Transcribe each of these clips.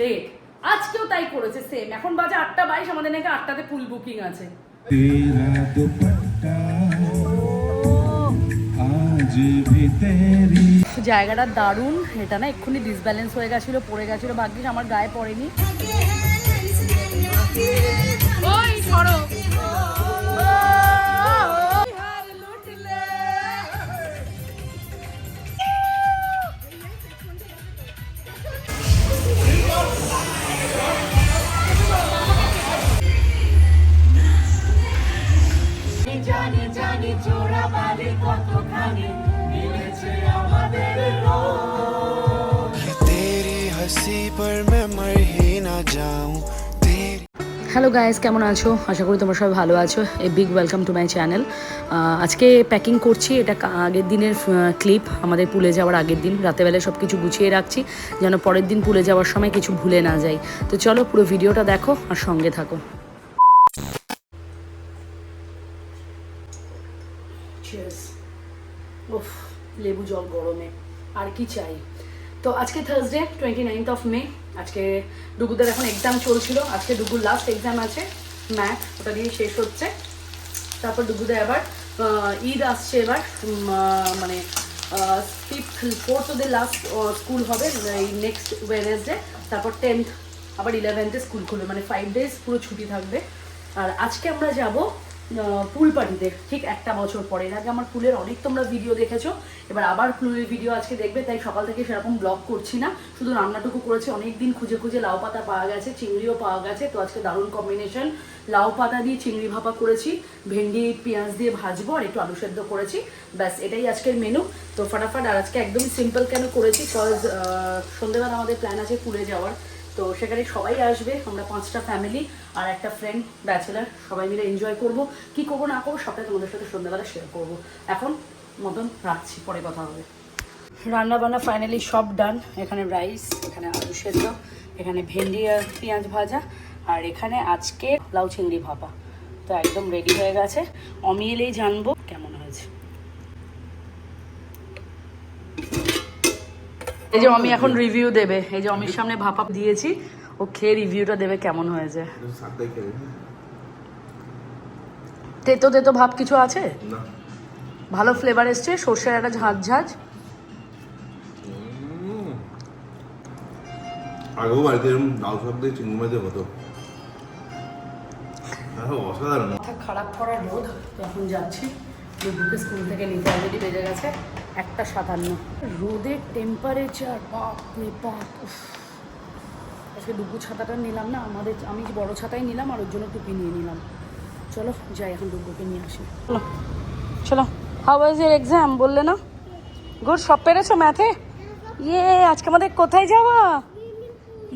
Late আজকেও তাই করেছে সেম এখন বাজে আটটা বাইশ আমাদের নাকি আটটাতে ফুল বুকিং আছে। জায়গাটা দারুণ এটা না এক্ষুনি ডিসব্যালেন্স হয়ে গেছিল পড়ে গেছিল ভাগ্যিস আমার গায়ে পড়েনি। ওই সরো। জানি জানি চোরা বালি কতখানি মিলেছে আমাদের হ্যালো গাইস কেমন আছো? আশা করি তোমরা সবাই ভালো আছো। A big welcome to my channel আজকে প্যাকিং করছি এটা আগের দিনের ক্লিপ আমাদের পুলে যাওয়ার আগের দিন। রাতেবেলায় সব কিছু গুছিয়ে রাখছি যেন পরের দিন পুলে যাওয়ার সময় কিছু ভুলে না যাই। তো চলো পুরো ভিডিওটা দেখো আর সঙ্গে থাকো। লেবু জল গরমে, আর কি চাই? তো আজকে Thursday twenty ninth of May আজকে ডুগুদের এখন এক্সাম চলছিল, আজকে ডুগুর লাস্ট এক্সাম আছে ম্যাথ ওটা দিয়ে শেষ হচ্ছে। তারপর ডুগুদের আবার ঈদ আসছে এবার মানে ফিফথ ফোর্থ ওদের লাস্ট স্কুল হবে, এই নেক্সট ওয়েনেসডে তারপর টেন্থ আবার ইলেভেন্থে স্কুল খুলবে মানে ফাইভ ডেজ পুরো ছুটি থাকবে। আর আজকে আমরা যাব পুল পার্টিতে ঠিক একটা বছর পরে। আগে আমার পুলের অনেক তোমরা ভিডিও দেখেছ, এবার আবার পুলের ভিডিও আজকে দেখবে, তাই সকাল থেকে সেরকম ব্লগ করছি না। শুধু রান্নাটুকু করেছি, অনেক দিন খুঁজে খুঁজে লাউ পাতা পাওয়া গেছে, চিংড়িও পাওয়া গেছে, তো আজকে দারুণ কম্বিনেশন লাউ পাতা দিয়ে চিংড়ি ভাপা করেছি, ভেন্ডি, পেঁয়াজ দিয়ে ভাজবো, আর একটু আলু সেদ্ধ করেছি, ব্যাস, এটাই আজকের মেনু তো ফাটাফাট, আর আজকে একদমই সিম্পল কেন করেছি কজ সন্ধ্যেবেলা আমাদের প্ল্যান আছে পুলে যাওয়ার। তো সেখানে সবাই আসবে, আমরা পাঁচটা ফ্যামিলি আর একটা ফ্রেন্ড ব্যাচেলার সবাই মিলে এনজয় করব। কি করব, না করব সবটাই তোমাদের সাথে সন্ধ্যাবেলা শেয়ার করব। এখন মতন রাখছি, পরে কথা হবে। রান্না বান্না ফাইনালি সব ডান এখানে রাইস এখানে আলু সেদ্ধ, এখানে ভেন্ডি আর পেঁয়াজ ভাজা, আর এখানে আজকে লাউ চিংড়ি ভাপা। তো একদম রেডি হয়ে গেছে। অমি এলেই জানব, কেমন হয়েছে এই যে অমি এখন রিভিউ দেবে। এই যে অমির সামনে ভাপা দিয়েছি ও খেয়ে রিভিউটা দেবে কেমন হয়েছে। তেতো তেতো ভাব কিছু আছে? না। ভালো ফ্লেভার এসছে সর্ষের একটা ঝাঁঝ ঝাঁঝ। আগেও বাড়িতে এরকম লাউ শাক দিয়ে চিংড়ি মাছ হতো। অসাধারণ। খারাপ করার রোদ তো এখন যাচ্ছি। বুকে স্কুল থেকে নিতে অলরেডি বেজে গেছে। একটা সাতান্ন রোদের টেম্পারেচার বাপ রে বাপ। আজকে ডুবু ছাতাটা নিলাম না আমাদের আমি বড় ছাতাই নিলাম আর ওর জন্য টুপি নিয়ে নিলাম। চলো যাই এখন ডুবুকে নিয়ে আসি। চলো চলো। হাউ ওয়াজ ইয়ার এক্সাম বললে না? গুড সব পেরেছ ম্যাথে ইয়ে আজকে আমাদের কোথায় যাওয়া?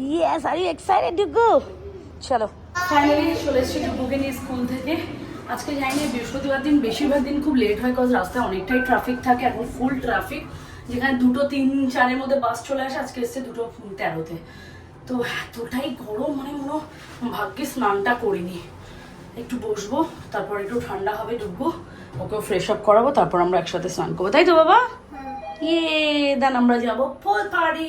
Yes are you excited to go চলো। ফাইনালি চলে এসেছি ডুবুকে নিয়ে স্কুল থেকে। আজকে যাইনি বৃহস্পতিবার দিন, বেশিরভাগ দিন খুব লেট হয় কজ রাস্তায় অনেকটাই ট্রাফিক থাকে এখন ফুল ট্রাফিক যেখানে দুটো তিন, চারের মধ্যে বাস চলে আসে, আজকে এসছে দুটো তেরোতে। তো এতটাই গরম মানে মনে ভাগ্যে স্নানটা করিনি। একটু বসবো, তারপর একটু ঠান্ডা হবে ডুববো ওকেও ফ্রেশ আপ করাবো, তারপর আমরা একসাথে স্নান করব। তাই তো বাবা? ইয়ে দেন আমরা যাব ফুল পাড়ি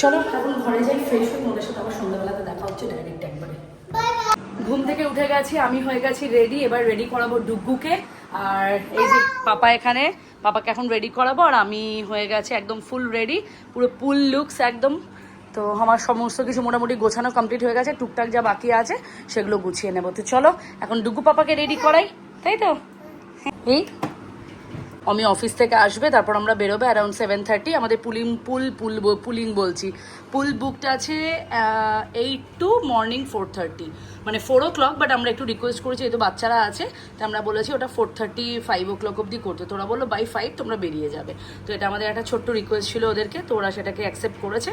চলো, এখন ঘরে যাই ফ্রেশ হই তোমাদের সাথে আবার সন্ধ্যাবেলাতে দেখা হচ্ছে ডাইরেক্ট একবারে ঘুম থেকে উঠে গেছি, আমি হয়ে গেছি রেডি এবার রেডি করাবো ডুগুকে আর এই যে পাপা এখানে, পাপাকে এখন রেডি করাবো, আর আমি হয়ে গেছি একদম ফুল রেডি পুরো ফুল লুকস একদম। তো আমার সমস্ত কিছু মোটামুটি গোছানো কমপ্লিট হয়ে গেছে, টুকটাক যা বাকি আছে সেগুলো গুছিয়ে নেব। তো চলো, এখন ডুগু পাপাকে রেডি করাই, তাই তো? এই আমি অফিস থেকে আসবে, তারপর আমরা বেরোবে অ্যারাউন্ড সেভেন থার্টি আমাদের পুলিং, পুল পুল পুলিং বলছি। পুল বুকটা আছে eight to morning four thirty মানে ফোর ও ক্লক বাট আমরা একটু রিকোয়েস্ট করেছি যেহেতু বাচ্চারা আছে, তো আমরা বলেছি ওটা four thirty five o'clock অবধি করতে। তোরা বলল বাই ফাইভ তোমরা বেরিয়ে যাবে। তো এটা আমাদের একটা ছোট্ট রিকোয়েস্ট ছিল ওদেরকে, তো ওরা সেটাকে অ্যাকসেপ্ট করেছে।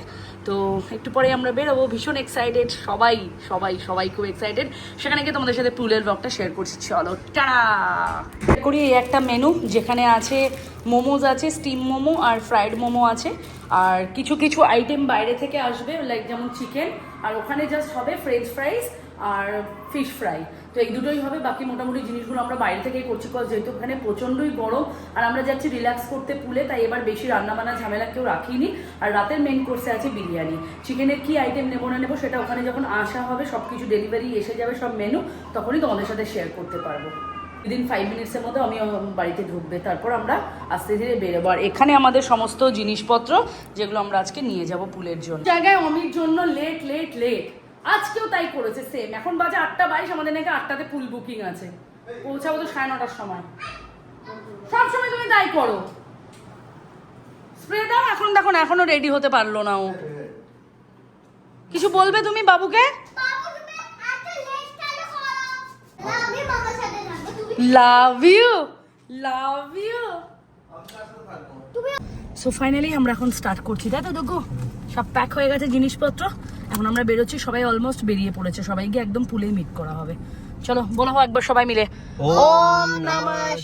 তো একটু পরে আমরা বেরোবো, ভীষণ এক্সাইটেড সবাই সবাই সবাই খুব এক্সাইটেড সেখানে গিয়ে তোমাদের সাথে পুলের ব্লগটা শেয়ার করছি। চলো, টাটা! করি এই একটা মেনু যেখানে আছে মোমোজ আছে স্টিম মোমো আর ফ্রাইড মোমো আছে। আর কিছু কিছু আইটেম বাইরে থেকে আসবে লাইক যেমন চিকেন আর ওখানে জাস্ট হবে ফ্রেঞ্চ ফ্রাইস আর ফিশ ফ্রাই তো এই দুটোই হবে, বাকি মোটামুটি জিনিসগুলো আমরা বাইরে থেকেই করছি কজ যেহেতু ওখানে প্রচণ্ডই গরম, আর আমরা যাচ্ছি রিল্যাক্স করতে পুলে, তাই এবার বেশি রান্নাবান্না ঝামেলা কেউ রাখিনি। আর রাতের মেন কোর্সে আছে বিরিয়ানি। চিকেনের কি আইটেম নেব না নেব, সেটা ওখানে যখন আসা হবে সব কিছু ডেলিভারি এসে যাবে সব মেনু তখনই তোমাদের সাথে শেয়ার করতে পারব। উইদিন ফাইভ মিনিটসের মধ্যে আমি বাড়িতে ঢুকবে। তারপর আমরা আস্তে ধীরে বেরোবো। আর এখানে আমাদের সমস্ত জিনিসপত্র যেগুলো আমরা আজকে নিয়ে যাব পুলের জন্য। জায়গায় অমির জন্য লেট লেট লেট আজকেও তাই করেছে সেম এখন বাজে আটটা বাইশ, আমাদের নাকি আটটাতে পুল বুকিং আছে। পৌঁছাবো তো সাড়ে নটার সময়। সব সময় তুমি তাই করো। স্প্রে দাও এখন দেখো না, এখনও রেডি হতে পারল না ও। কিছু বলবে তুমি বাবুকে? আমি সাথে love you love you so finally আমরা এখন স্টার্ট করছি তাই তো দেখো সব প্যাক হয়ে গেছে জিনিসপত্র। এখন আমরা বেরোচ্ছি সবাই অলমোস্ট বেরিয়ে পড়েছে সবাইকে একদম পুলেই মিট করা হবে। চলো বলো একবার সবাই মিলে। ওম নমঃ এই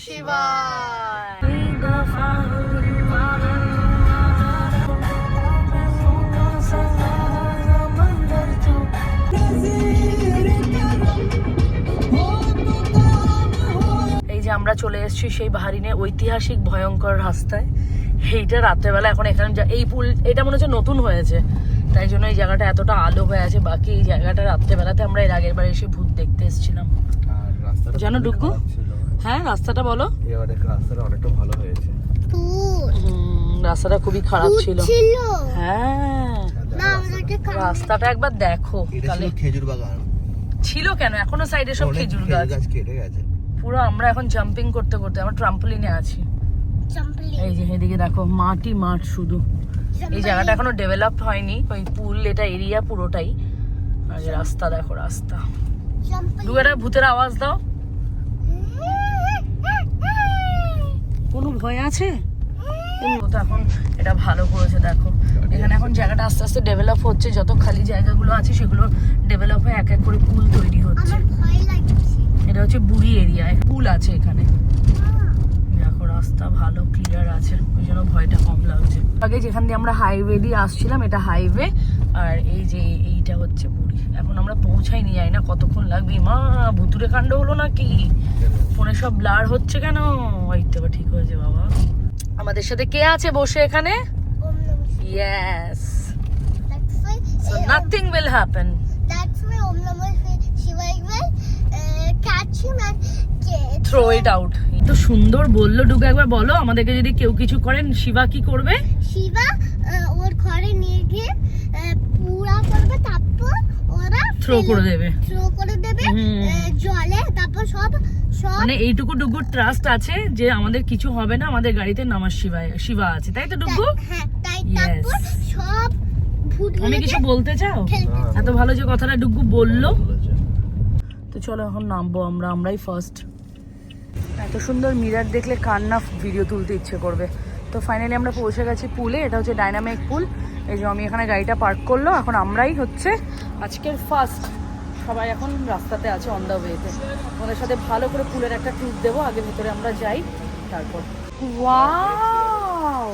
চলে এসেছি সেই বাহারিনের ঐতিহাসিক ভয়ঙ্কর রাস্তায়। এইটা রাত্রেবেলা এখন এখানে এই পুল এটা মনে হচ্ছে নতুন হয়েছে। তাই জন্য এই জায়গাটা এতটা আলো হয়ে আছে। বাকি এই জায়গাটা রাত্রেবেলাতে আমরা এর আগের বার এসে ভূত দেখতে এসেছিলাম। জানো খুবই ডুগ্গু? খারাপ ছিল। হ্যাঁ রাস্তাটা বলো। রাস্তাটা অনেকটা ভালো হয়েছে। রাস্তাটা খুবই খারাপ ছিল। ছিল। হ্যাঁ। রাস্তাটা একবার দেখো তাহলে খেজুর বাগান। ছিল কেন? এখনও সাইডে সব খেজুর গাছ। গাছ কেটে গেছে। পুরো আমরা এখন জাম্পিং করতে করতে আমরা ট্রাম্পলিনে আছি। এই যে এদিকে দেখো মাটি মাঠ শুধু। এই জায়গাটা এখনও ডেভেলপ হয়নি ওই পুল এটা এরিয়া পুরোটাই। আর রাস্তা দেখো রাস্তা। দু একটা ভূতের আওয়াজ দাও। কোনো ভয় আছে? তো এখন এটা ভালো করেছে দেখো। এখানে এখন জায়গাটা আস্তে আস্তে ডেভেলপ হচ্ছে যত খালি জায়গাগুলো আছে সেগুলো ডেভেলপ হয়ে এক এক করে পুল তৈরি হচ্ছে। এটা হচ্ছে বুড়ি এরিয়া পুল আছে এখানে। দেখো রাস্তা ভালো ক্লিয়ার আছে ওই জন্য ভয়টা কম লাগছে। আগে যেখান দিয়ে আমরা হাইওয়ে দিয়ে আসছিলাম এটা হাইওয়ে আর এই যে এইটা হচ্ছে বুড়ি। এখন আমরা পৌঁছাইনি যাই না কতক্ষণ লাগবে। মা ভুতুরে কাণ্ড হলো নাকি? ফোনে সব ব্লার হচ্ছে কেন? ওই তো ঠিক হয়েছে বাবা। আমাদের সাথে কে আছে বসে এখানে? Yes nothing will happen that's why Om Namah throw it out তো সুন্দর বলল ডুগু একবার বলো আমাদেরকে যদি কেউ কিছু করেন শিবা কি করবে? শিবা ওর ঘরে নিয়ে গিয়ে পুরা করবে তারপর ওরা থ্রো করে দেবে। থ্রো করে দেবে। জলে তারপর সব সব মানে এইটুকু ডুগুর ট্রাস্ট আছে যে আমাদের কিছু হবে না আমাদের গাড়িতে নামার শিবা শিবা আছে। তাই তো ডুগু? তাই- হ্যাঁ তাই. তারপর সব তুমি কিছু বলতে চাও? এত ভালো যে কথাটা ডুগু বলল। তো চলো এখন নামবো আমরা আমরাই ফার্স্ট এত সুন্দর মিরার দেখলে কার না ভিডিও তুলতে ইচ্ছে করবে। তো ফাইনালি আমরা পৌঁছে গেছি পুলে, এটা হচ্ছে ডাইনামিক পুল এই যে আমি এখানে গাড়িটা পার্ক করল, এখন আমরাই হচ্ছে আজকের ফার্স্ট সবাই এখন রাস্তাতে আছে অন দ্য ওয়েতে ওদের সাথে ভালো করে পুলের একটা ট্যুর দেবো, আগে ভিতরে আমরা যাই, তারপর। ওয়াও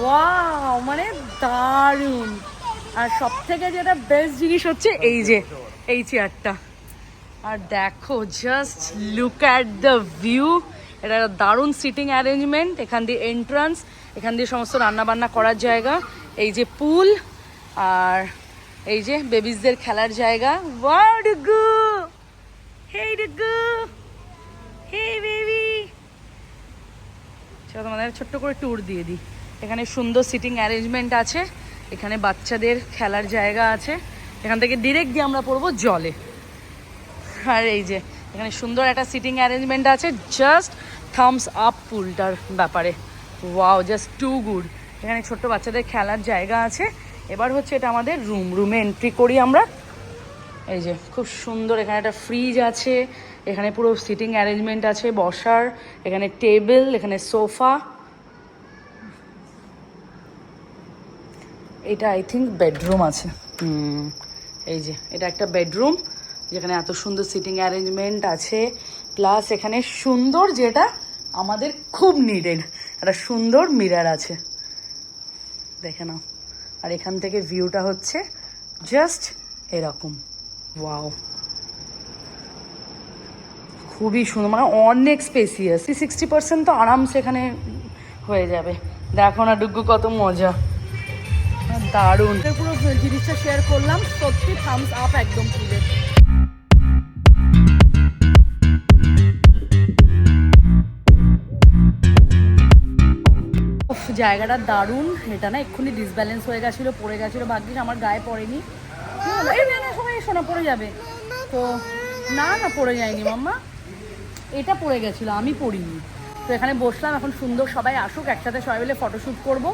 ওয়াও মানে দারুণ। আর সব থেকে যেটা বেস্ট জিনিস হচ্ছে এই যে, এই চেয়ারটা আর দেখো just look at the view এটা একটা দারুণ সিটিং অ্যারেঞ্জমেন্ট এখান দিয়ে এন্ট্রান্স এখান দিয়ে সমস্ত রান্নাবান্না করার জায়গা, এই যে পুল আর এই যে বেবিসদের খেলার জায়গা। ওয়াও ডুগু হেই ডুগু হেই বেবি চলো তোমাদের ছোট্ট করে ট্যুর দিয়ে দিই। এখানে সুন্দর সিটিং অ্যারেঞ্জমেন্ট আছে, এখানে বাচ্চাদের খেলার জায়গা আছে, এখান থেকে ডিরেক্ট গিয়ে আমরা পড়ব জলে। আর এই যে, এখানে সুন্দর একটা সিটিং অ্যারেঞ্জমেন্ট আছে জাস্ট থামস আপ পুলটার ব্যাপারে। ওয়াও জাস্ট টু গুড এখানে ছোট্ট বাচ্চাদের খেলার জায়গা আছে। এবার হচ্ছে এটা আমাদের রুম রুমে এন্ট্রি করি আমরা। এই যে, খুব সুন্দর এখানে একটা ফ্রিজ আছে, এখানে পুরো সিটিং অ্যারেঞ্জমেন্ট আছে বসার, এখানে টেবিল এখানে সোফা এটা আই থিঙ্ক বেডরুম আছে। এই যে, এটা একটা বেডরুম যেখানে এত সুন্দর সিটিং অ্যারেঞ্জমেন্ট আছে প্লাস এখানে সুন্দর যেটা আমাদের খুব নিডেড একটা সুন্দর মিরার আছে। দেখে নাও। আর এখান থেকে ভিউটা হচ্ছে জাস্ট এরকম। ওয়াও খুবই সুন্দর মানে অনেক স্পেসিয়াস সিক্সটি পার্সেন্ট তো আরামসে এখানে হয়ে যাবে। দেখো না ডুগ্গু কত মজা। দারুণ। পুরো জিনিসটা শেয়ার করলাম। সত্যি থামস আপ একদম ফুলে জায়গাটা দারুণ। এটা না এক্ষুনি ডিসব্যালেন্স হয়ে গেছিল, পড়ে গেছিল। ভাগ্যিস আমার গায়ে পড়েনি। সবাই এসো না পড়ে যাবে। তো না না, পড়ে যায়নি মাম্মা। এটা পড়ে গেছিল, আমি পড়িনি। তো এখানে বসলাম, এখন সুন্দর সবাই আসুক, একসাথে সবাই মিলে ফটোশ্যুট করব।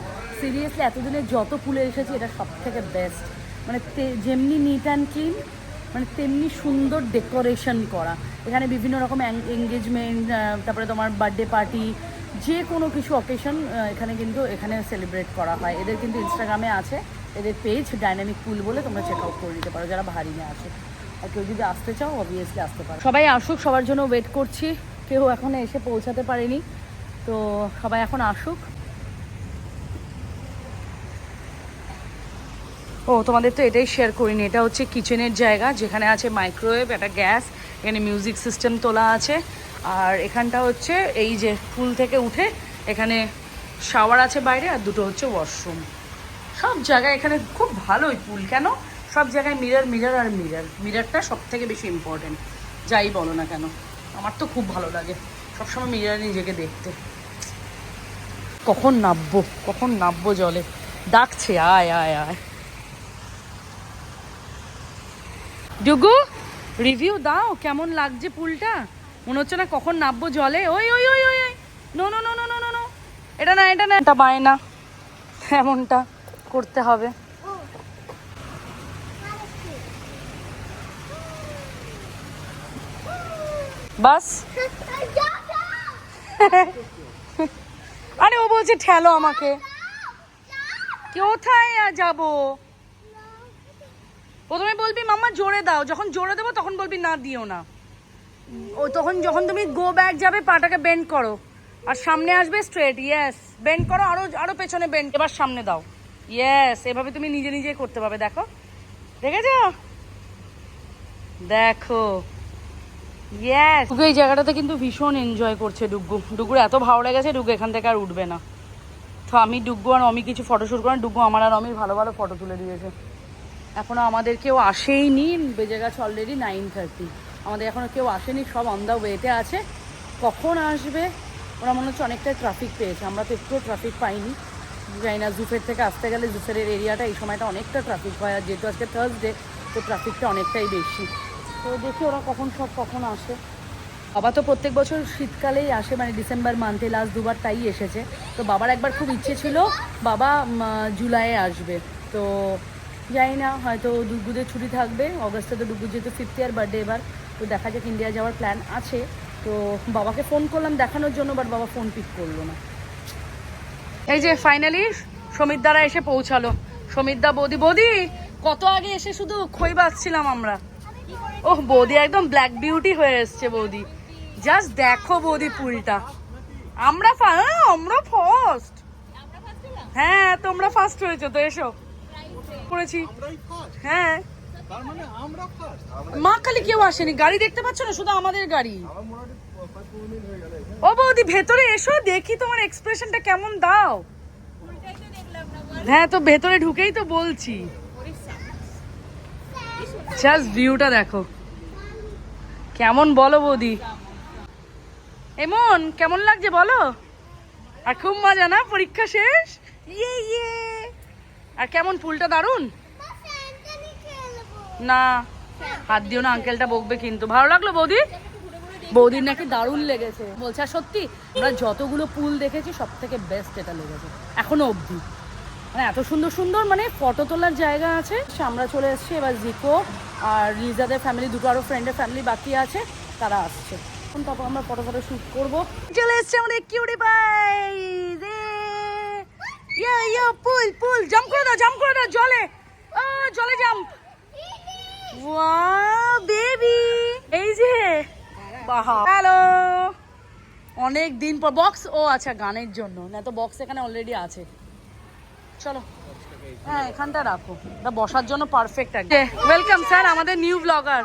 সিরিয়াসলি এতদিনে যত ফুলে এসেছি, এটা সব থেকে বেস্ট মানে যেমনি নিট অ্যান্ড ক্লিন মানে তেমনি সুন্দর ডেকোরেশন করা। এখানে বিভিন্ন রকম এঙ্গেজমেন্ট তারপরে তোমার বার্থডে পার্টি যে কোনো কিছু অকেশন এখানে কিন্তু এখানে সেলিব্রেট করা হয়। এদের কিন্তু ইনস্টাগ্রামে আছে। এদের পেজ ডাইনামিক পুল বলে তোমরা চেক আউট করে নিতে পারো, যারা ভারিনে আছে আর কেউ যদি আসতে চাও অবভিয়াসলি আসতে পারো। সবাই আসুক, সবার জন্য ওয়েট করছি। কেউ এখনও এসে পৌঁছাতে পারেনি। তো সবাই এখন আসুক। ও, তোমাদের তো এটাই শেয়ার করিনি। এটা হচ্ছে কিচেনের জায়গা, যেখানে আছে মাইক্রোওয়েভ একটা গ্যাস এখানে মিউজিক সিস্টেম তোলা আছে। আর এখানটা হচ্ছে এই যে পুল থেকে উঠে এখানে শাওয়ার আছে বাইরে আর দুটো হচ্ছে ওয়াশরুম। সব জায়গায় এখানে খুব ভালোই পুল কেন? সব জায়গায় মিরার মিরার আর মিরার মিরারটা সব থেকে বেশি ইম্পর্টেন্ট যাই বলো না কেন। আমার তো খুব ভালো লাগে সবসময় মিরার নিজেকে দেখতে। কখন নামবো কখন নামবো জলে? ডাকছে, আয় আয় আয়। ডুগু রিভিউ দাও, কেমন লাগছে পুলটা মনে হচ্ছে না কখন নামবো জলে? ওই ওই ওই ওই ওই। No no no no no no no এটা না এটা না। এটা বায়না। এমনটা করতে হবে। বাস। আরে, ও বলছে ঠেলো আমাকে। কোথায় যাব? প্রথমে বলবি, মাম্মা, জোরে দাও। যখন জোরে দেবো, তখন বলবি, না, দিও না। ও তখন যখন তুমি গো ব্যাক যাবে, পাটাকে বেন্ড করো। আর সামনে আসবে স্ট্রেট ইয়েস বেন্ড করো, আরও আরও পেছনে বেন্ড এবার সামনে দাও। ইয়েস এভাবে তুমি নিজে নিজে করতে পারবে, দেখো। দেখেছ? দেখো। ইয়েস ডুগু, এই জায়গাটাতে কিন্তু ভীষণ এনজয় করছে ডুগু। ডুগুর এত ভালো লেগেছে, ডুগু এখান থেকে আর উঠবে না। তো আমি ডুগু আর অমি কিছু ফটো ফটোশ্যুট করেন ডুগু আমার আর অমির ভালো ভালো ফটো তুলে দিয়েছে। এখনও আমাদের কেউ আসেইনি, বেজে গেছে অলরেডি নাইন থার্টি আমাদের এখনও কেউ আসেনি, সব অন দ্য ওয়েতে আছে। কখন আসবে? ওরা মনে হচ্ছে অনেকটাই ট্রাফিক পেয়েছে। আমরা তো একটুও ট্রাফিক পাইনি। জানি না জুফের থেকে আসতে গেলে জুফের এরিয়াটা এই সময়টা অনেকটা ট্রাফিক হয়। আর যেহেতু আজকে থার্সডে তো ট্রাফিকটা অনেকটাই বেশি। তো দেখি ওরা কখন সব, কখন আসে। বাবা তো প্রত্যেক বছর শীতকালেই আসে মানে ডিসেম্বর মান্থে লাস্ট দুবার তাই এসেছে। তো বাবার একবার খুব ইচ্ছে ছিল, বাবা জুলাইয়ে আসবে। তো জানি না, হয়তো ডুগুদের ছুটি থাকবে। অগস্টে তো ডুগু যেহেতু ফিফথ ইয়ার বার্থডে এবার। তো দেখা যাক ইন্ডিয়া যাওয়ার প্ল্যান আছে। তো বাবাকে ফোন করলাম দেখানোর জন্য বাট বাবা ফোন পিক করল না। এই যে ফাইনালি সমিত দ্বারা এসে পৌঁছালো। সমিত দা বৌদি বৌদি কত আগে এসে শুধু খই বাঁচছিলাম আমরা। ওহ বৌদি একদম ব্ল্যাক বিউটি হয়ে এসছে বৌদি। জাস্ট দেখো বৌদি পুলটা আমরা হ্যাঁ, আমরা ফার্স্ট হ্যাঁ তোমরা ফার্স্ট হয়েছো তো এসো। করেছি। হ্যাঁ। মা খালি কেউ আসেনি গাড়ি দেখতে পাচ্ছ না শুধু আমাদের গাড়ি। ও বৌদি ভেতরে এসো দেখি তোমার এক্সপ্রেশনটা কেমন দাও। হ্যাঁ তো ভেতরে ঢুকেই তো বলছি। জাস্ট ভিউটা দেখো। কেমন বলো বৌদি। এমন কেমন লাগছে বলো? আর খুব মজা না পরীক্ষা শেষ? ইয়ে ইয়ে। আর কেমন ফুলটা দারুণ না, হাত দিও না আঙ্কেলটা বকবে কিন্তু। ভালো লাগল বৌদি? বৌদির নাকি দারুণ লেগেছে। বলছে, আর সত্যি, আমরা যতগুলো পুল দেখেছি সব থেকে বেস্ট এটা লেগেছে, এখনও অবধি। মানে এত সুন্দর সুন্দর মানে ফটো তোলার জায়গা আছে। আমরা চলে এসেছি, এবার জিকো আর রিজাদের ফ্যামিলি দুটো আরও ফ্রেন্ডের ফ্যামিলি বাকি আছে, তারা আসছে। এখন তারপর আমরা ফটো ফটো শ্যুট করব। চলে এসছে আমাদের cutie bye yeah yeah pool pool jump করে দাও জাম্প করে দাও, জলে। জলে জাম্প বেবি এই যে বাহা। হ্যালো অনেক দিন পর বক্স ও আচ্ছা গানের জন্য। না তো বক্স এখানে অলরেডি আছে। চলো। হ্যাঁ এখানটা রাখো। এটা বসার জন্য পারফেক্ট একদম। ওয়েলকাম স্যার আমাদের নিউ ব্লগার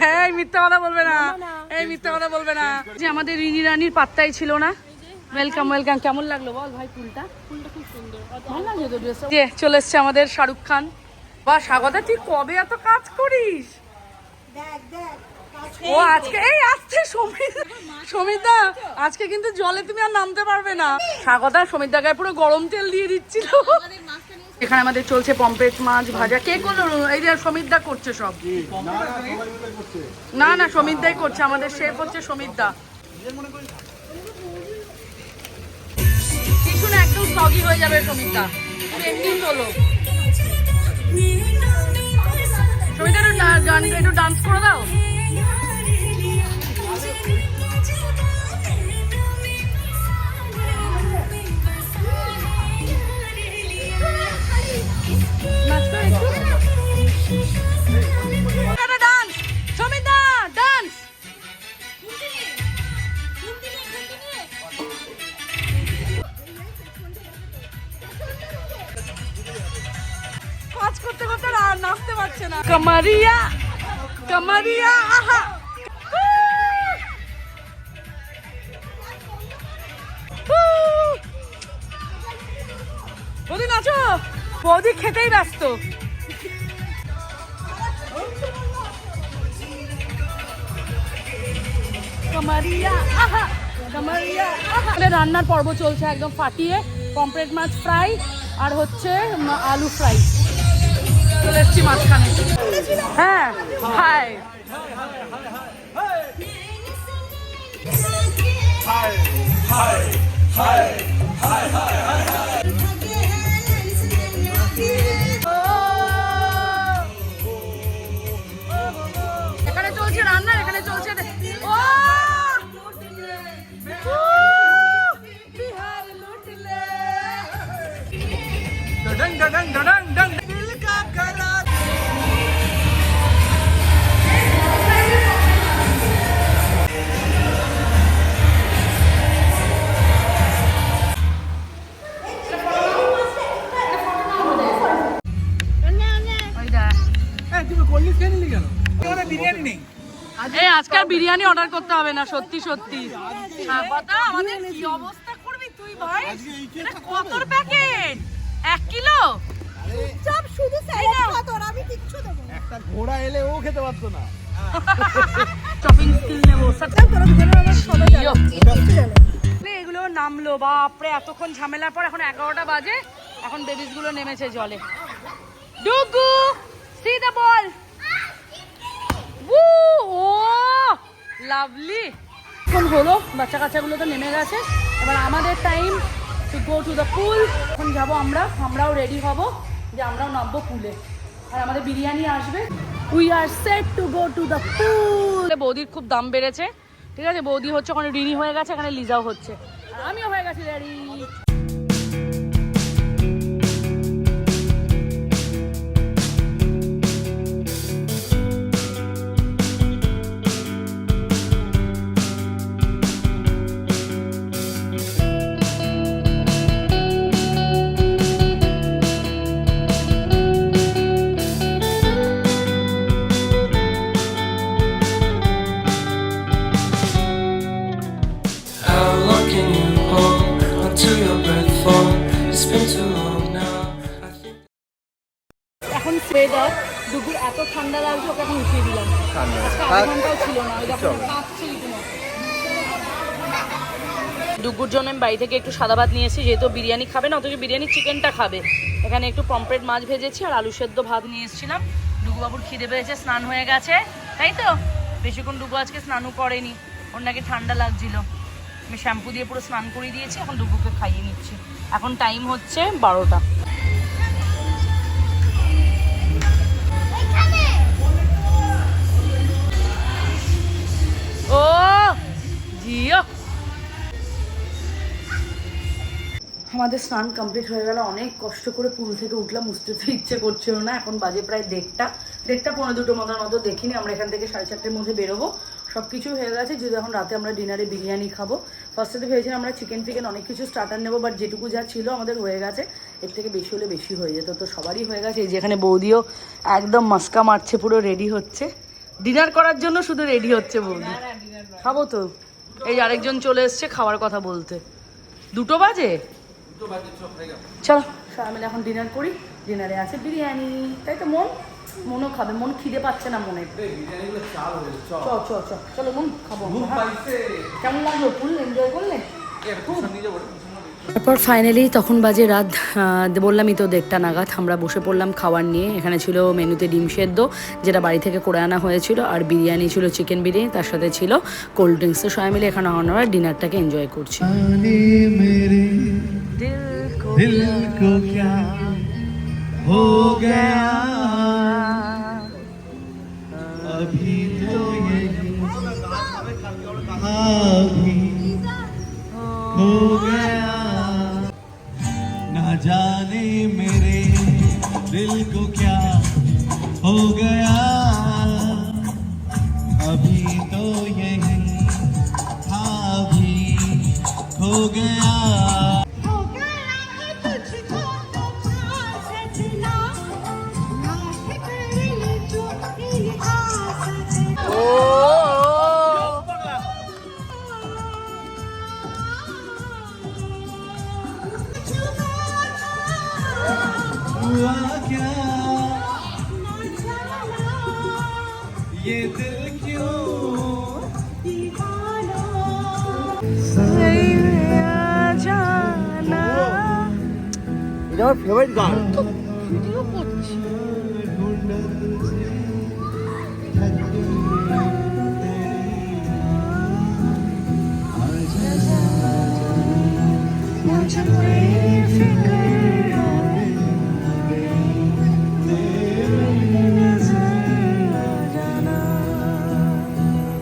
হ্যাঁ এই মিথ্যা কথা বলবে না। এই মিথ্যা কথা বলবে না। যে আমাদের রিনি রানীর পাত্তাই ছিল না। ওয়েলকাম ওয়েলকাম কেমন লাগল বল ভাই ফুলটা? ফুলটা খুব সুন্দর। ভালো লাগছে তো চলে এসছে আমাদের শাহরুখ খান। বা স্বাগতা তুই কবে এত কাজ করিস? ও আজকে এই আসছে সমিত সমিতা আজকে কিন্তু জলে তুমি আর নামতে পারবে না। স্বাগতা সমিতা গায়ে পুরো গরম তেল দিয়ে দিচ্ছিল। এখানে আমাদের চলছে পম্পেট মাছ ভাজা। কে করল? এই যে সমিতদা করছে সব। না না সমিতদাই করছে। আমাদের শেফ হচ্ছে সমিতদা কিছু না? একদম সগি হয়ে যাবে সমিতদা তুমি এমনি তোলো সমিতা একটু ডা- গান একটু ডান্স করে দাও। নাচ করে একটু আহা বৌদি নাচো বৌদি খেতেই ব্যস্ত রান্নার পর্ব চলছে একদম ফাটিয়ে পমপ্লেট মাছ ফ্রাই, আর হচ্ছে আলু ফ্রাই। চলে এসছি মাঝখানে হ্যাঁ হাই এখানে বিরিয়ানি অর্ডার করতে হবে না সত্যি সত্যি। হ্যাঁ, আমাদের কি অবস্থা করবি তুই ভাই? কতর প্যাকেট? এক কিলো? সব শুধু স্যালাড আমি কিচ্ছু দেবো একটা ঘোড়া এলে ও খেতে পারতো না। চপিং স্কিল নেব ইয়ো। এগুলো নামলো বাপরে এতক্ষণ ঝামেলার পর এখন এগারোটা বাজে। এখন বেবিসগুলো নেমেছে জলে। Dugu see the ball oh lovely এখন হলো, বাচ্চা কাচ্চাগুলো তো নেমে গেছে। এবার আমাদের time to go to the pool এখন যাব আমরা, আমরাও রেডি হব যে আমরাও নামবো পুলে আর আমাদের বিরিয়ানি আসবে। We are set to go to the pool বৌদির খুব দাম বেড়েছে। ঠিক আছে, বৌদি হচ্ছে ওখানে রিনি হয়ে গেছে, এখানে লিজাও হচ্ছে। আমিও হয়ে গেছি রেডি আমি বাড়ি থেকে একটু সাদা ভাত নিয়েছি, যেহেতু বিরিয়ানি খাবে না অথচ বিরিয়ানি চিকেনটা খাবে। এখানে একটু পম্পলেট মাছ ভেজেছি আর আলু সেদ্ধ ভাত নিয়ে এসেছিলাম। ডুগুবাবুর খিদে পেয়েছে, স্নান হয়ে গেছে। তাই তো? বেশিক্ষণ ডুবু আজকে স্নানও করেনি। ওর নাকি ঠান্ডা লাগছিল। আমি শ্যাম্পু দিয়ে পুরো স্নান করিয়ে দিয়েছি, এখন ডুবুকে খাইয়ে নিচ্ছি। এখন টাইম হচ্ছে বারোটা। আমাদের স্নান কমপ্লিট হয়ে গেল অনেক কষ্ট করে পুল থেকে উঠলাম বুঝতে তো ইচ্ছে করছিল না এখন বাজে প্রায় দেড়টা। দেড়টা পনেরো দুটো মতোর মতো দেখিনি আমরা এখান থেকে সাড়ে চারটের মধ্যে বেরোবো। সব কিছু হয়ে গেছে যদি এখন রাতে আমরা ডিনারে বিরিয়ানি খাব। ফার্স্টে তো ভেবেছিলাম আমরা চিকেন ফিকেন অনেক কিছু স্টার্টার নেব বাট যেটুকু যা ছিল আমাদের হয়ে গেছে। এর থেকে বেশি হলে বেশি হয়ে যেত তো সবারই হয়ে গেছে। এই যেখানে বৌদিও একদম মাস্কা মারছে পুরো রেডি হচ্ছে। ডিনার করার জন্য শুধু রেডি হচ্ছে বৌদি। খাব তো। এই আরেকজন চলে এসছে খাওয়ার কথা বলতে। দুটো বাজে? চলো সবাই মিলে এখন ডিনার করি। ডিনারে আছে বিরিয়ানি। তাই তো মন? মনও খাবে মন খিদে পাচ্ছে না মনে চ চ চলো মন খাব কেমন লাগল ফুল? এনজয় করলে? তারপর ফাইনালি তখন বাজে রাত বললামই তো দেড়টা নাগাদ আমরা বসে পড়লাম খাওয়ার নিয়ে। এখানে ছিল মেনুতে ডিম সেদ্ধ যেটা বাড়ি থেকে করে আনা হয়েছিল আর বিরিয়ানি ছিল চিকেন বিরিয়ানি তার সাথে ছিল কোল্ড ড্রিঙ্কস তো সবাই মিলে এখানে আমরা ডিনারটাকে এনজয় করছি। दिल को क्या हो गया? अभी तो यही अभी हो गया। ना जाने मेरे दिल को क्या हो गया। अभी तो यही था भी हो गया।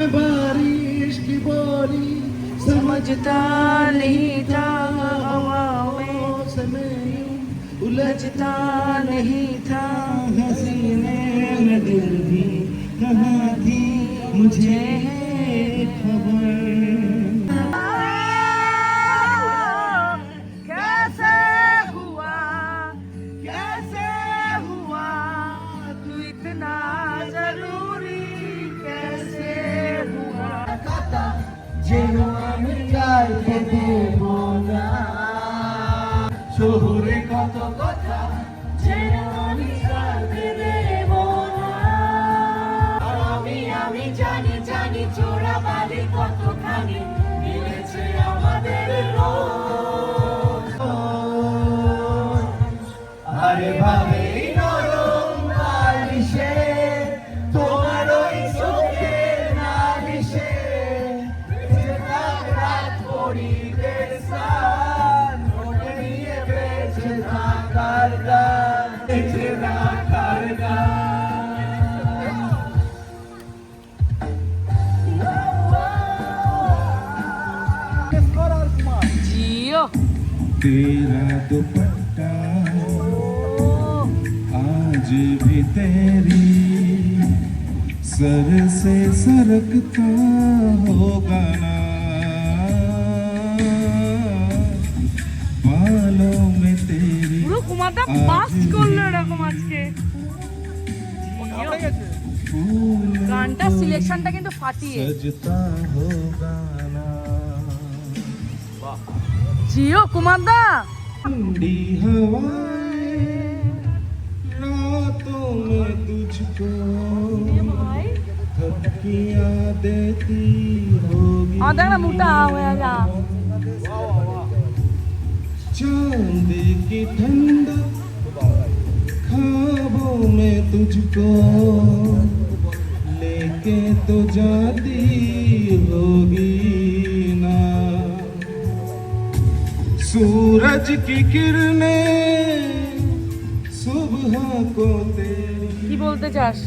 बारिश की बोली समझता नहीं था हवा में। समय उलझता नहीं था हसीने में दिल भी। कहाँ थी मुझे खबर? আরে ভাবে এই নরম বালিশে তোমার ওই চোখে নালিশে রাত পরিদের সান ওটা নিয়ে বেঁচে থাকার গান বেঁচে থাকার গান জিও तेरा दुपट्टा भी तेरी सर से सरकता होगा ना बालों में तेरी পুরো কুমারদা ফাস্ট করলো এরকম আজকে फूल গানটা সিলেকশনটা কিন্তু ফাটিয়ে सजता होगा ना জিও কুমারদা ठंडी तो मैं तुझको थपकिया देती होगी आधा मोटा होया जा चांद की ठंड खाबों में तुझको लेके तो जाती होगी ना सूरज की किरणें কি বলতে চাস?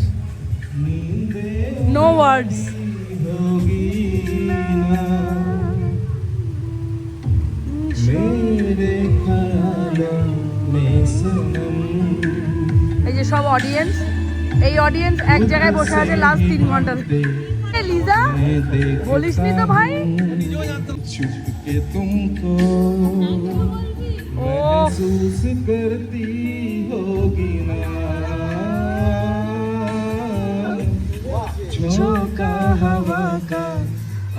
নো ওয়ার্ডস এই যে সব অডিয়েন্স এই অডিয়েন্স এক জায়গায় বসে আছে লাস্ট তিন ঘণ্টা। লিজা বলিস নি তো ভাই? ও। के तुमको महसूस करती होगी ना झोंका हवा का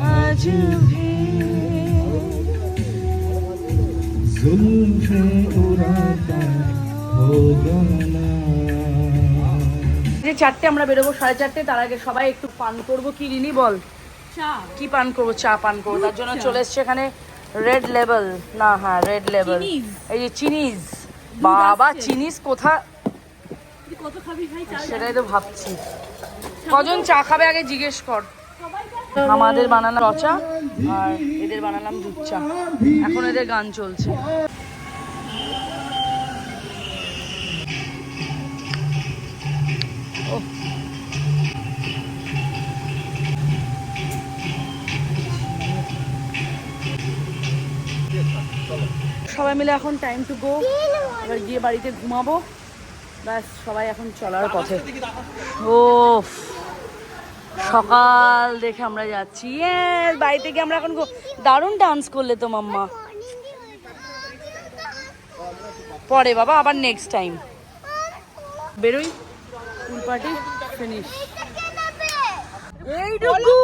आज भी जुल्फे उड़ाता होगा ना যে চারটে আমরা বেরোবো সাড়ে চারটে তার আগে সবাই একটু পান করবো কি রিনি বল চা কি পান করবো চা পান করবো তার জন্য চলে এসছে এখানে রেড লেভেল না হ্যাঁ রেড লেভেল এই যে চিনিজ বাবা চিনিস কোথা? সেটাই তো ভাবছি। কজন চা খাবে আগে জিজ্ঞেস কর। আমাদের বানালাম রচা আর এদের বানালাম দুধ চা। এখন এদের গান চলছে। সবাই মিলে এখন টাইম টু গো এবার গিয়ে বাড়িতে ঘুমাবো। ব্যাস সবাই এখন চলার পথে। ও সকাল দেখে আমরা যাচ্ছি। বাড়িতে গিয়ে আমরা এখন গো- দারুণ ডান্স করলে তো মাম্মা। পরে বাবা আবার নেক্সট টাইম বেরোই ফুল পার্টি ফিনিশ এইটুকু।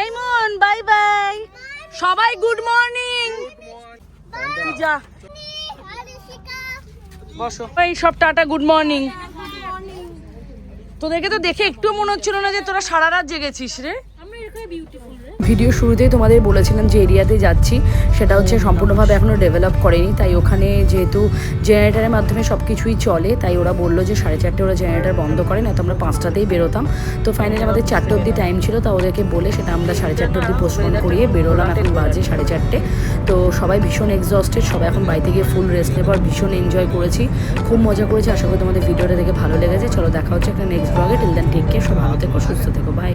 এই মন বাই বাই সবাই গুড মর্নিং যা। বসো। এই সব টাটা গুড মর্নিং তোদেরকে তো দেখে একটু মনে হচ্ছিল না যে তোরা সারা রাত জেগেছিস রে। ভিডিও শুরুতেই তোমাদের বলেছিলাম যে এরিয়াতে যাচ্ছি। সেটা হচ্ছে সম্পূর্ণভাবে এখনও ডেভেলপ করেনি। তাই ওখানে যেহেতু জেনারেটারের মাধ্যমে সব কিছুই চলে তাই ওরা বলল যে সাড়ে চারটে ওরা জেনারেটার বন্ধ করে না তো আমরা পাঁচটাতেই বেরোতাম। তো ফাইনালি আমাদের চারটে অবধি টাইম ছিল তা ওদেরকে বলে সেটা আমরা সাড়ে চারটে অবধি পোস্টপোন করিয়ে বেরোলাম। এখন বাজে সাড়ে চারটে। তো সবাই ভীষণ এক্সস্টেড সবাই এখন বাড়িতে গিয়ে ফুল রেস্ট নেবার ভীষণ এনজয় করেছি। খুব মজা করেছি আশা করি তোমাদের ভিডিওটা দেখে ভালো লেগেছে। চলো দেখা হচ্ছে একটা নেক্সট ব্লগে টিল দেন টেক কেয়ার সব ভালো থেকো সুস্থ থেকো বাই